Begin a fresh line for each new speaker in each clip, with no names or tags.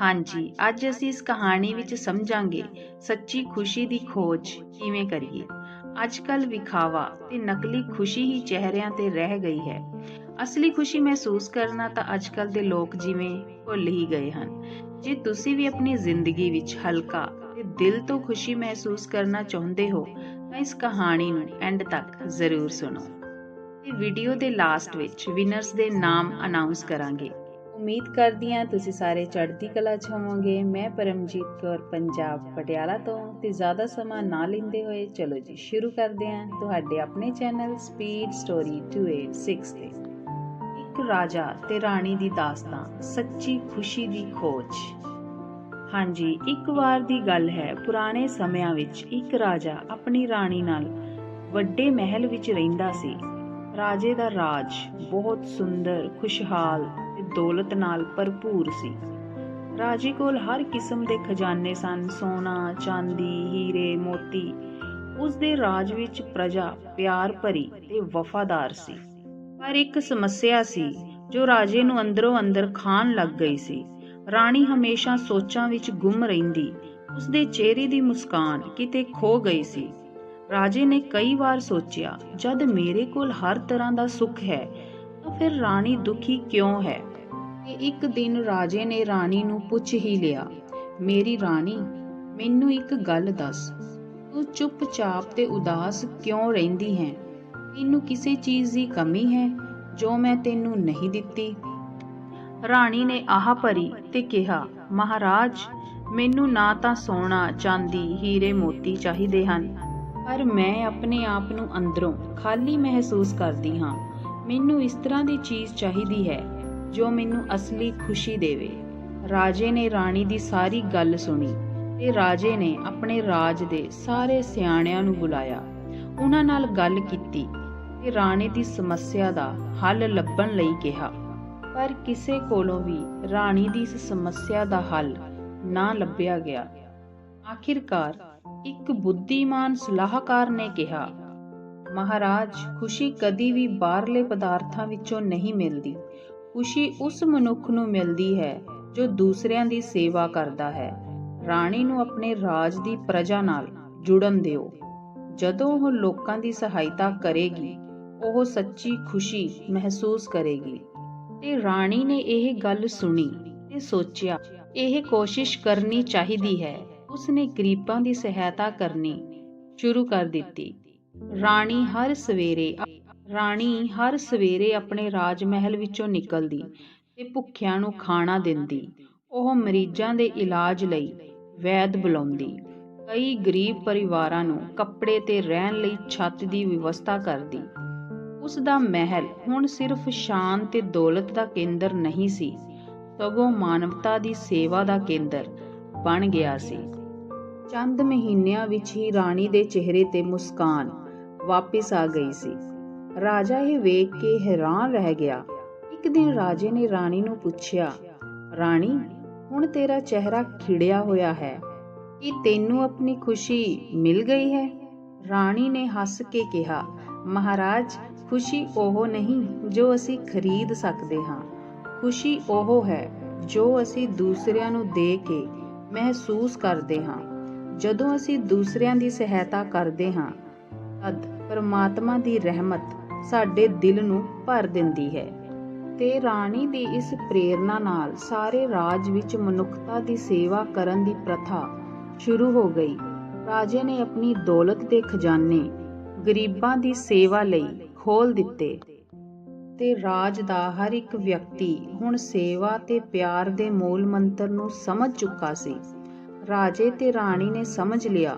ਹਾਂਜੀ, ਅੱਜ ਅਸੀਂ ਇਸ ਕਹਾਣੀ ਵਿੱਚ ਸਮਝਾਂਗੇ ਸੱਚੀ ਖੁਸ਼ੀ ਦੀ ਖੋਜ ਕਿਵੇਂ ਕਰੀਏ। ਅੱਜ ਕੱਲ ਵਿਖਾਵਾ ਤੇ ਨਕਲੀ ਖੁਸ਼ੀ ਹੀ ਚਿਹਰਿਆਂ ਤੇ ਰਹਿ ਗਈ ਹੈ। ਅਸਲੀ ਖੁਸ਼ੀ ਮਹਿਸੂਸ ਕਰਨਾ ਤਾਂ ਅੱਜ ਕੱਲ ਦੇ ਲੋਕ ਜਿਵੇਂ ਭੁੱਲ ਹੀ ਗਏ ਹਨ। ਜੇ ਤੁਸੀਂ ਵੀ ਆਪਣੀ ਜ਼ਿੰਦਗੀ ਵਿੱਚ ਹਲਕਾ ਤੇ ਦਿਲ ਤੋਂ ਖੁਸ਼ੀ ਮਹਿਸੂਸ ਕਰਨਾ ਚਾਹੁੰਦੇ ਹੋ, ਤਾਂ ਇਸ ਕਹਾਣੀ ਨੂੰ ਐਂਡ ਤੱਕ ਜ਼ਰੂਰ ਸੁਣੋ। ਤੇ ਵੀਡੀਓ ਦੇ ਲਾਸਟ ਵਿੱਚ ਵਿਨਰਸ ਦੇ ਨਾਮ ਅਨਾਉਂਸ ਕਰਾਂਗੇ। ਉਮੀਦ ਕਰਦੀ ਹਾਂ ਤੁਸੀਂ ਸਾਰੇ ਚੜ੍ਹਦੀ ਕਲਾ ਚ ਹੋਵੋਗੇ। ਮੈਂ ਪਰਮਜੀਤ ਕੌਰ, ਪੰਜਾਬ ਪਟਿਆਲਾ ਤੋਂ ਤੇ ਜ਼ਿਆਦਾ ਸਮਾਂ ਨਾ ਲੈਂਦੇ ਹੋਏ ਚਲੋ ਜੀ ਸ਼ੁਰੂ ਕਰਦੇ ਹਾਂ ਤੁਹਾਡੇ ਆਪਣੇ ਚੈਨਲ ਸਪੀਡ ਸਟੋਰੀ 286 ਤੇ। ਇੱਕ ਰਾਜਾ ਤੇ ਰਾਣੀ ਦੀ ਦਾਸਤਾਨ, ਸੱਚੀ ਖੁਸ਼ੀ ਦੀ ਖੋਜ। ਹਾਂਜੀ, ਇੱਕ ਵਾਰ ਦੀ ਗੱਲ ਹੈ, ਪੁਰਾਣੇ ਸਮਿਆਂ ਵਿੱਚ ਇੱਕ ਰਾਜਾ ਆਪਣੀ ਰਾਣੀ ਨਾਲ ਵੱਡੇ ਮਹਿਲ ਵਿੱਚ ਰਹਿੰਦਾ ਸੀ। ਰਾਜੇ ਦਾ ਰਾਜ ਬਹੁਤ ਸੁੰਦਰ, ਖੁਸ਼ਹਾਲ ਦੌਲਤ ਨਾਲ ਭਰਪੂਰ ਸੀ। ਰਾਜੇ ਕੋਲ ਹਰ ਕਿਸਮ ਦੇ ਖਜ਼ਾਨੇ ਸਨ, ਸੋਨਾ, ਚਾਂਦੀ, ਹੀਰੇ, ਮੋਤੀ। ਉਸ ਦੇ ਰਾਜ ਵਿੱਚ ਪ੍ਰਜਾ, ਪਿਆਰ ਭਰੀ ਤੇ ਵਫਾਦਾਰ ਸੀ। ਪਰ ਇੱਕ ਸਮੱਸਿਆ ਸੀ, ਜੋ ਰਾਜੇ ਨੂੰ ਅੰਦਰੋਂ ਅੰਦਰ ਖਾਣ ਲੱਗ ਗਈ ਸੀ। ਰਾਣੀ ਹਮੇਸ਼ਾ ਸੋਚਾਂ ਵਿੱਚ ਗੁੰਮ ਰਹਿੰਦੀ। ਉਸ ਦੇ ਚਿਹਰੇ ਦੀ ਮੁਸਕਾਨ ਕਿਤੇ ਖੋ ਗਈ ਸੀ। ਰਾਜੇ ਨੇ ਕਈ ਵਾਰ ਸੋਚਿਆ, ਜਦ ਮੇਰੇ ਕੋਲ ਹਰ ਤਰ੍ਹਾਂ ਦਾ ਸੁੱਖ ਹੈ, ਤਾਂ ਫਿਰ ਰਾਣੀ ਦੁਖੀ ਕਿਉਂ ਹੈ? ਤੇ ਇੱਕ ਦਿਨ ਰਾਜੇ ਨੇ ਰਾਣੀ ਨੂੰ ਪੁੱਛ ਹੀ ਲਿਆ, ਮੇਰੀ ਰਾਣੀ, ਮੈਨੂੰ ਇੱਕ ਗੱਲ ਦੱਸ। ਤੂੰ ਚੁੱਪਚਾਪ ਤੇ ਉਦਾਸ ਕਿਉਂ ਰਹਿੰਦੀ ਹੈ? ਤੈਨੂੰ ਕਿਸੇ ਚੀਜ਼ ਦੀ ਕਮੀ ਹੈ ਜੋ ਮੈਂ ਤੈਨੂੰ ਨਹੀਂ ਦਿੱਤੀ? ਰਾਣੀ ਨੇ ਆਹ ਭਰੀ ਤੇ ਕਿਹਾ, ਮਹਾਰਾਜ, ਮੈਨੂੰ ਨਾ ਤਾਂ ਸੋਨਾ, ਚਾਂਦੀ, ਹੀਰੇ, ਮੋਤੀ ਚਾਹੀਦੇ ਹਨ, ਪਰ ਮੈਂ ਆਪਣੇ ਆਪ ਨੂੰ ਅੰਦਰੋਂ ਖਾਲੀ ਮਹਿਸੂਸ ਕਰਦੀ ਹਾਂ। ਮੈਨੂੰ ਇਸ ਤਰ੍ਹਾਂ ਦੀ ਚੀਜ਼ ਚਾਹੀਦੀ ਹੈ ਜੋ ਮੈਨੂੰ ਅਸਲੀ ਖੁਸ਼ੀ ਦੇਵੇ। ਰਾਜੇ ਨੇ ਰਾਣੀ ਦੀ ਸਾਰੀ ਗੱਲ ਸੁਣੀ ਤੇ ਰਾਜੇ ਨੇ ਆਪਣੇ ਰਾਜ ਦੇ ਸਾਰੇ ਸਿਆਣਿਆਂ ਨੂੰ ਬੁਲਾਇਆ। ਉਹਨਾਂ ਨਾਲ ਗੱਲ ਕੀਤੀ ਤੇ ਰਾਣੀ ਦੀ ਸਮੱਸਿਆ ਦਾ ਹੱਲ ਲੱਭਣ ਲਈ ਕਿਹਾ। ਪਰ ਕਿਸੇ ਕੋਲੋਂ ਵੀ ਰਾਣੀ ਦੀ ਇਸ ਸਮੱਸਿਆ ਦਾ ਹੱਲ ਨਾ ਲੱਭਿਆ ਗਿਆ। ਆਖਿਰਕਾਰ ਇੱਕ ਬੁੱਧੀਮਾਨ ਸਲਾਹਕਾਰ ਨੇ ਕਿਹਾ, ਮਹਾਰਾਜ, ਖੁਸ਼ੀ ਕਦੀ ਵੀ ਬਾਹਰਲੇ ਪਦਾਰਥਾਂ ਵਿੱਚੋਂ ਨਹੀਂ ਮਿਲਦੀ। ਖੁਸ਼ੀ ਉਸ ਮਨੁੱਖ ਨੂੰ ਮਿਲਦੀ ਹੈ ਜੋ ਦੂਸਰਿਆਂ ਦੀ ਸੇਵਾ ਕਰਦਾ ਹੈ। ਰਾਣੀ ਨੂੰ ਆਪਣੇ ਰਾਜ ਦੀ ਪ੍ਰਜਾ ਨਾਲ ਜੁੜਨ ਦਿਓ। ਜਦੋਂ ਉਹ ਲੋਕਾਂ ਦੀ ਸਹਾਇਤਾ ਕਰੇਗੀ, ਉਹ ਸੱਚੀ ਖੁਸ਼ੀ ਮਹਿਸੂਸ ਕਰੇਗੀ। ਤੇ ਰਾਣੀ ਨੇ ਇਹ ਗੱਲ ਸੁਣੀ ਤੇ ਸੋਚਿਆ, ਇਹ ਕੋਸ਼ਿਸ਼ ਕਰਨੀ ਚਾਹੀਦੀ ਹੈ। ਉਸਨੇ ਗਰੀਬਾਂ ਦੀ ਸਹਾਇਤਾ ਕਰਨੀ ਸ਼ੁਰੂ ਕਰ ਦਿੱਤੀ। ਰਾਣੀ ਹਰ ਸਵੇਰੇ ਰਾਣੀ ਹਰ ਸਵੇਰੇ ਆਪਣੇ ਰਾਜ ਮਹਿਲ ਵਿੱਚੋਂ ਨਿਕਲਦੀ ਤੇ ਭੁੱਖਿਆਂ ਨੂੰ ਖਾਣਾ ਦਿੰਦੀ। ਉਹ ਮਰੀਜ਼ਾਂ ਦੇ ਇਲਾਜ ਲਈ ਵੈਦ ਬੁਲਾਉਂਦੀ। ਕਈ ਗਰੀਬ ਪਰਿਵਾਰਾਂ ਨੂੰ ਕੱਪੜੇ ਤੇ ਰਹਿਣ ਲਈ ਛੱਤ ਦੀ ਵਿਵਸਥਾ ਕਰਦੀ। ਉਸ ਦਾ ਮਹਿਲ ਹੁਣ ਸਿਰਫ ਸ਼ਾਨ ਤੇ ਦੌਲਤ ਦਾ ਕੇਂਦਰ ਨਹੀਂ ਸੀ, ਸਗੋਂ ਮਾਨਵਤਾ ਦੀ ਸੇਵਾ ਦਾ ਕੇਂਦਰ ਬਣ ਗਿਆ ਸੀ। ਚੰਦ ਮਹੀਨਿਆਂ ਵਿੱਚ ਹੀ ਰਾਣੀ ਦੇ ਚਿਹਰੇ ਤੇ ਮੁਸਕਾਨ ਵਾਪਸ ਆ ਗਈ ਸੀ। ਰਾਜਾ ਇਹ ਵੇਖ ਕੇ ਹੈਰਾਨ ਰਹਿ ਗਿਆ। ਇੱਕ ਦਿਨ ਰਾਜੇ ਨੇ ਰਾਣੀ ਨੂੰ ਪੁੱਛਿਆ, ਰਾਣੀ, ਹੁਣ ਤੇਰਾ ਚਿਹਰਾ ਖਿੜਿਆ ਹੋਇਆ ਹੈ। ਕੀ ਤੈਨੂੰ ਆਪਣੀ ਖੁਸ਼ੀ ਮਿਲ ਗਈ ਹੈ? ਰਾਣੀ ਨੇ ਹੱਸ ਕੇ ਕਿਹਾ, ਮਹਾਰਾਜ, ਖੁਸ਼ੀ ਉਹ ਨਹੀਂ ਜੋ ਅਸੀਂ ਖਰੀਦ ਸਕਦੇ ਹਾਂ। ਖੁਸ਼ੀ ਉਹ ਹੈ ਜੋ ਅਸੀਂ ਦੂਸਰਿਆਂ ਨੂੰ ਦੇ ਕੇ ਮਹਿਸੂਸ ਕਰਦੇ ਹਾਂ। ਜਦੋਂ ਅਸੀਂ ਦੂਸਰਿਆਂ ਦੀ ਸਹਾਇਤਾ ਕਰਦੇ ਹਾਂ, ਤਦ ਪਰਮਾਤਮਾ ਦੀ ਰਹਿਮਤ ਸਾਡੇ ਦਿਲ ਨੂੰ ਭਰ ਦਿੰਦੀ ਹੈ ਤੇ ਰਾਣੀ ਦੀ ਇਸ ਪ੍ਰੇਰਣਾ ਨਾਲ ਸਾਰੇ ਰਾਜ ਵਿੱਚ ਮਨੁੱਖਤਾ ਦੀ ਸੇਵਾ ਕਰਨ ਦੀ ਪ੍ਰਥਾ ਸ਼ੁਰੂ ਹੋ ਗਈ। ਰਾਜੇ ਨੇ ਆਪਣੀ ਦੌਲਤ ਦੇ ਖਜ਼ਾਨੇ ਗਰੀਬਾਂ ਦੀ ਸੇਵਾ ਲਈ ਖੋਲ ਦਿੱਤੇ ਤੇ ਰਾਜ ਦਾ ਹਰ ਇੱਕ ਵਿਅਕਤੀ ਹੁਣ ਸੇਵਾ ਤੇ ਪਿਆਰ ਦੇ ਮੂਲ ਮੰਤਰ ਨੂੰ ਸਮਝ ਚੁੱਕਾ ਸੀ। ਰਾਜੇ ਤੇ ਰਾਣੀ ਨੇ ਸਮਝ ਲਿਆ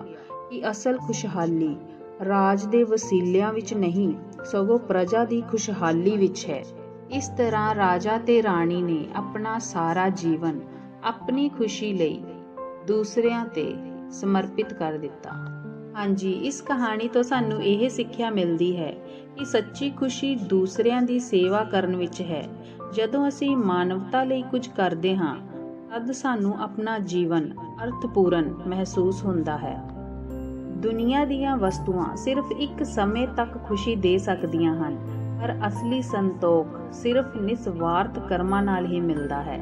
ਕਿ ਅਸਲ ਖੁਸ਼ਹਾਲੀ ਰਾਜ ਦੇ ਵਸੀਲਿਆਂ ਵਿੱਚ ਨਹੀਂ, ਸਗੋਂ ਪ੍ਰਜਾ ਦੀ ਖੁਸ਼ਹਾਲੀ ਵਿੱਚ ਹੈ। ਇਸ ਤਰ੍ਹਾਂ ਰਾਜਾ ਤੇ ਰਾਣੀ ਨੇ ਆਪਣਾ ਸਾਰਾ ਜੀਵਨ ਆਪਣੀ ਖੁਸ਼ੀ ਲਈ ਦੂਸਰਿਆਂ ਤੇ ਸਮਰਪਿਤ ਕਰ ਦਿੱਤਾ। ਹਾਂਜੀ, ਇਸ ਕਹਾਣੀ ਤੋਂ ਸਾਨੂੰ ਇਹ ਸਿੱਖਿਆ ਮਿਲਦੀ ਹੈ ਕਿ ਸੱਚੀ ਖੁਸ਼ੀ ਦੂਸਰਿਆਂ ਦੀ ਸੇਵਾ ਕਰਨ ਵਿੱਚ ਹੈ। ਜਦੋਂ ਅਸੀਂ ਮਾਨਵਤਾ ਲਈ ਕੁਝ ਕਰਦੇ ਹਾਂ, ਤਦ ਸਾਨੂੰ ਆਪਣਾ ਜੀਵਨ ਅਰਥਪੂਰਨ ਮਹਿਸੂਸ ਹੁੰਦਾ ਹੈ। ਦੁਨੀਆ ਦੀਆਂ ਵਸਤੂਆਂ ਸਿਰਫ ਇੱਕ ਸਮੇਂ ਤੱਕ ਖੁਸ਼ੀ ਦੇ ਸਕਦੀਆਂ ਹਨ, ਪਰ ਅਸਲੀ ਸੰਤੋਖ ਸਿਰਫ ਨਿਸਵਾਰਥ ਕਰਮਾਂ ਨਾਲ ਹੀ ਮਿਲਦਾ ਹੈ।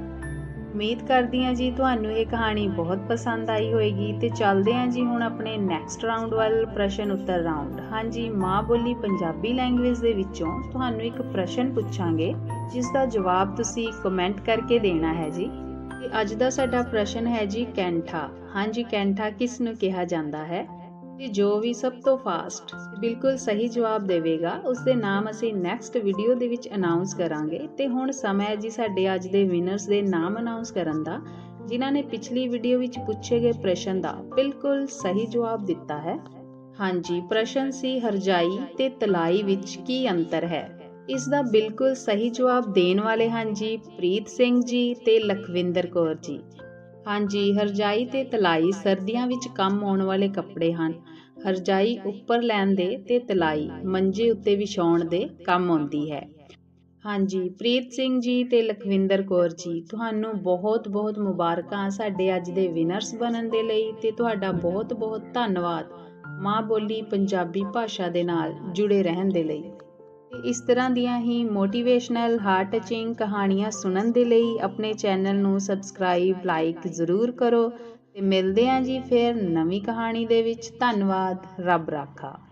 ਉਮੀਦ ਕਰਦੀ ਹਾਂ ਜੀ ਤੁਹਾਨੂੰ ਇਹ ਕਹਾਣੀ ਬਹੁਤ ਪਸੰਦ ਆਈ ਹੋਏਗੀ ਤੇ ਚੱਲਦੇ ਹਾਂ ਜੀ ਹੁਣ ਆਪਣੇ ਨੈਕਸਟ ਰਾਉਂਡ ਵੱਲ ਪ੍ਰਸ਼ਨ ਉੱਤਰ ਰਾਉਂਡ ਹਾਂਜੀ ਮਾਂ ਬੋਲੀ ਪੰਜਾਬੀ ਲੈਂਗੁਏਜ ਦੇ ਵਿੱਚੋਂ ਤੁਹਾਨੂੰ ਇੱਕ ਪ੍ਰਸ਼ਨ ਪੁੱਛਾਂਗੇ, ਜਿਸ ਦਾ ਜਵਾਬ ਤੁਸੀਂ ਕਮੈਂਟ ਕਰਕੇ ਦੇਣਾ ਹੈ ਜੀ। ਤੇ ਅੱਜ ਦਾ ਸਾਡਾ ਪ੍ਰਸ਼ਨ ਹੈ ਜੀ ਕੈਂਠਾ। ਹਾਂਜੀ ਕੈਂਠਾ ਕਿਸ ਨੂੰ ਕਿਹਾ ਜਾਂਦਾ ਹੈ? ਤੇ ਜੋ ਵੀ ਸਭ ਤੋਂ ਫਾਸਟ ਬਿਲਕੁਲ ਸਹੀ ਜਵਾਬ ਦੇਵੇਗਾ ਉਸ ਦੇ ਨਾਮ ਅਸੀਂ ਨੈਕਸਟ ਵੀਡੀਓ ਦੇ ਵਿੱਚ ਅਨਾਉਂਸ ਕਰਾਂਗੇ। ਤੇ ਹੁਣ ਸਮਾਂ ਹੈ ਜੀ ਸਾਡੇ ਅੱਜ ਦੇ ਵਿਨਰਸ ਦੇ ਨਾਮ ਅਨਾਉਂਸ ਕਰਨ ਦਾ, ਜਿਨ੍ਹਾਂ ਨੇ ਪਿਛਲੀ ਵੀਡੀਓ ਵਿੱਚ ਪੁੱਛੇ ਗਏ ਪ੍ਰਸ਼ਨ ਦਾ ਬਿਲਕੁਲ ਸਹੀ ਜਵਾਬ ਦਿੱਤਾ ਹੈ। ਹਾਂਜੀ, ਪ੍ਰਸ਼ਨ ਸੀ ਹਰਜਾਈ ਤੇ ਤਲਾਈ ਵਿੱਚ ਕੀ ਅੰਤਰ ਹੈ? ਇਸ ਦਾ ਬਿਲਕੁਲ ਸਹੀ ਜਵਾਬ ਦੇਣ ਵਾਲੇ ਹਨ ਜੀ ਪ੍ਰੀਤ ਸਿੰਘ ਜੀ ਤੇ ਲਖਵਿੰਦਰ ਕੌਰ ਜੀ। ਹਾਂਜੀ, ਹਰਜਾਈ ਤੇ ਤਲਾਈ ਸਰਦੀਆਂ ਵਿੱਚ ਕੰਮ ਆਉਣ ਵਾਲੇ ਕੱਪੜੇ ਹਨ। ਹਰਜਾਈ ਉੱਪਰ ਲੈਣ ਦੇ ਤੇ ਤਲਾਈ, ਮੰਜੇ ਉੱਤੇ ਵਿਛਾਉਣ ਦੇ ਕੰਮ ਆਉਂਦੀ ਹੈ। ਹਾਂਜੀ, ਪ੍ਰੀਤ ਸਿੰਘ ਜੀ ਤੇ ਲਖਵਿੰਦਰ ਕੌਰ ਜੀ, ਤੁਹਾਨੂੰ ਬਹੁਤ-ਬਹੁਤ ਮੁਬਾਰਕਾਂ ਸਾਡੇ ਅੱਜ ਦੇ ਵਿਨਰਸ ਬਣਨ ਦੇ ਲਈ ਤੇ ਤੁਹਾਡਾ ਬਹੁਤ-ਬਹੁਤ ਧੰਨਵਾਦ। ਮਾਂ ਬੋਲੀ ਪੰਜਾਬੀ ਭਾਸ਼ਾ ਦੇ ਨਾਲ ਜੁੜੇ ਰਹਿਣ ਦੇ ਲਈ। ਇਸ ਤਰ੍ਹਾਂ ਦੀਆਂ ਹੀ ਮੋਟੀਵੇਸ਼ਨਲ ਹਾਰਟ ਟਚਿੰਗ ਕਹਾਣੀਆਂ ਸੁਣਨ ਦੇ ਲਈ ਆਪਣੇ ਚੈਨਲ ਨੂੰ ਸਬਸਕ੍ਰਾਈਬ ਲਾਈਕ ਜ਼ਰੂਰ ਕਰੋ ਤੇ ਮਿਲਦੇ ਹਾਂ ਜੀ ਫਿਰ ਨਵੀਂ ਕਹਾਣੀ ਦੇ ਵਿੱਚ। ਧੰਨਵਾਦ, ਰੱਬ ਰਾਖਾ।